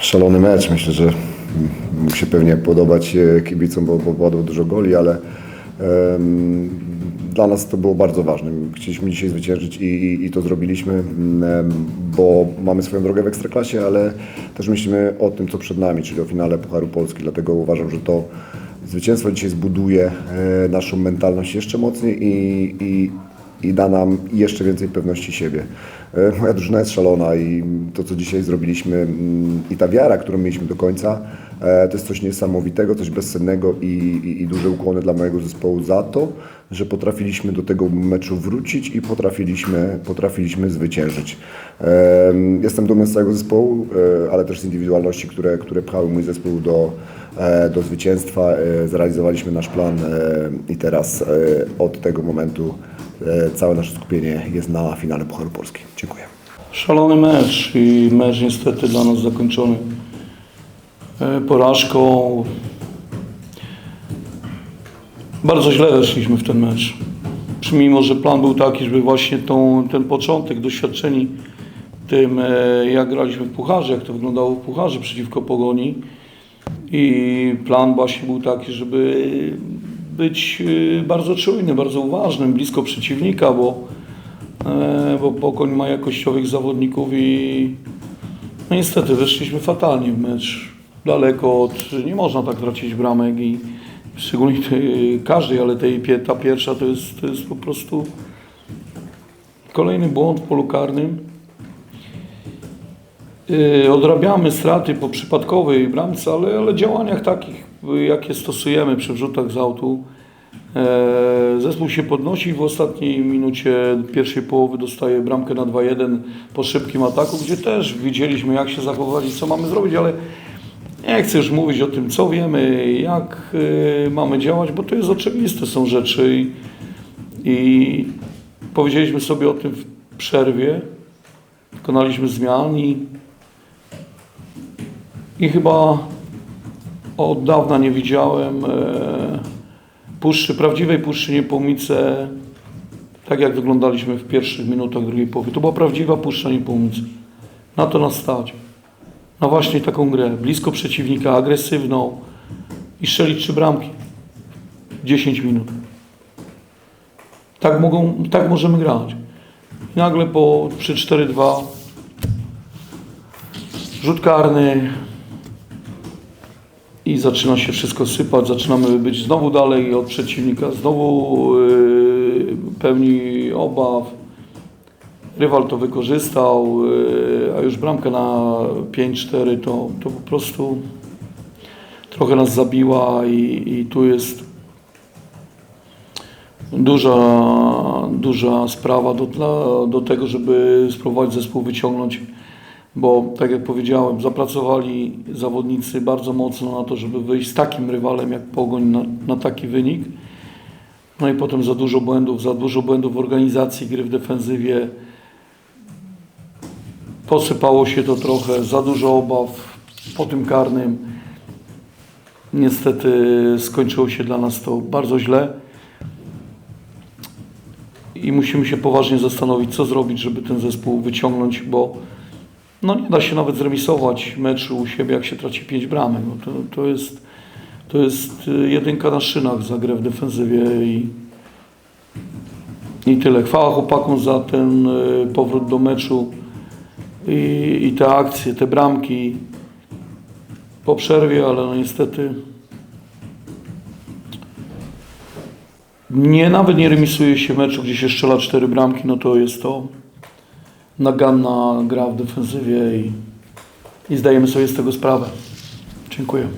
Szalony mecz. Myślę, że się pewnie podobać e, kibicom, bo, bo padło dużo goli, ale em, dla nas to było bardzo ważne. Chcieliśmy dzisiaj zwyciężyć i, i, i to zrobiliśmy, em, bo mamy swoją drogę w Ekstraklasie, ale też myślimy o tym, co przed nami, czyli o finale Pucharu Polski. Dlatego uważam, że to zwycięstwo dzisiaj zbuduje e, naszą mentalność jeszcze mocniej i, i, i da nam jeszcze więcej pewności siebie. E, Moja drużyna jest szalona i to, co dzisiaj zrobiliśmy mm, i ta wiara, którą mieliśmy do końca, e, to jest coś niesamowitego, coś bezcennego i, i, i duże ukłony dla mojego zespołu za to, że potrafiliśmy do tego meczu wrócić i potrafiliśmy, potrafiliśmy zwyciężyć. E, Jestem dumny z całego zespołu, ale też z indywidualności, które, które pchały mój zespół do, do zwycięstwa. Zrealizowaliśmy nasz plan i teraz od tego momentu całe nasze skupienie jest na finale Pucharu Polski. Dziękuję. Szalony mecz i mecz niestety dla nas zakończony e, porażką. Bardzo źle weszliśmy w ten mecz. Mimo, że plan był taki, żeby właśnie tą, ten początek, doświadczeni tym, e, jak graliśmy w Pucharze, jak to wyglądało w Pucharze przeciwko Pogoni. I plan właśnie był taki, żeby być e, bardzo czujnym, bardzo uważnym, blisko przeciwnika, bo E, bo Pogoń ma jakościowych zawodników i no niestety weszliśmy fatalnie w mecz. Daleko od, nie można tak tracić bramek i szczególnie tej, każdej, ale tej, ta pierwsza to jest, to jest po prostu kolejny błąd w polu karnym. Yy, Odrabiamy straty po przypadkowej bramce, ale, ale działaniach takich, y, jakie stosujemy przy wrzutach z autu, e, zespół się podnosi. W ostatniej minucie pierwszej połowy dostaje bramkę na 2-1 po szybkim ataku, gdzie też widzieliśmy jak się zachować i co mamy zrobić, ale nie chcę już mówić o tym, co wiemy, jak e, mamy działać, bo to jest oczywiste, są rzeczy. I, i powiedzieliśmy sobie o tym w przerwie, dokonaliśmy zmian i i chyba od dawna nie widziałem e, puszczy, prawdziwej puszczy Niepołumice, tak jak wyglądaliśmy w pierwszych minutach drugiej połowy. To była prawdziwa puszcza Niepołumice. Na to nas stać. Na właśnie taką grę. Blisko przeciwnika, agresywną i strzelić trzy bramki. 10 minut. Tak, mogą, tak możemy grać. I nagle po, przy 4-2 rzut karny, i zaczyna się wszystko sypać, zaczynamy być znowu dalej od przeciwnika, znowu yy, pełni obaw. Rywal to wykorzystał, yy, a już bramka na 5-4 to, to po prostu trochę nas zabiła i, i tu jest duża, duża sprawa do, dla, do tego, żeby spróbować zespół wyciągnąć bo tak jak powiedziałem, zapracowali zawodnicy bardzo mocno na to, żeby wyjść z takim rywalem jak Pogoń na, na taki wynik. No i potem za dużo błędów, za dużo błędów w organizacji gry w defensywie. Posypało się to trochę, za dużo obaw po tym karnym. Niestety skończyło się dla nas to bardzo źle. I musimy się poważnie zastanowić, co zrobić, żeby ten zespół wyciągnąć, bo no nie da się nawet zremisować meczu u siebie, jak się traci 5 bramek. No to, to, jest, to jest y, jedynka na szynach za grę w defensywie i, i tyle. Chwała chłopakom za ten y, powrót do meczu i, i te akcje, te bramki po przerwie, ale no niestety nie, nawet nie remisuje się meczu, gdzie się strzela cztery bramki, no to jest to naganna gra w defensywie i, i zdajemy sobie z tego sprawę. Dziękuję.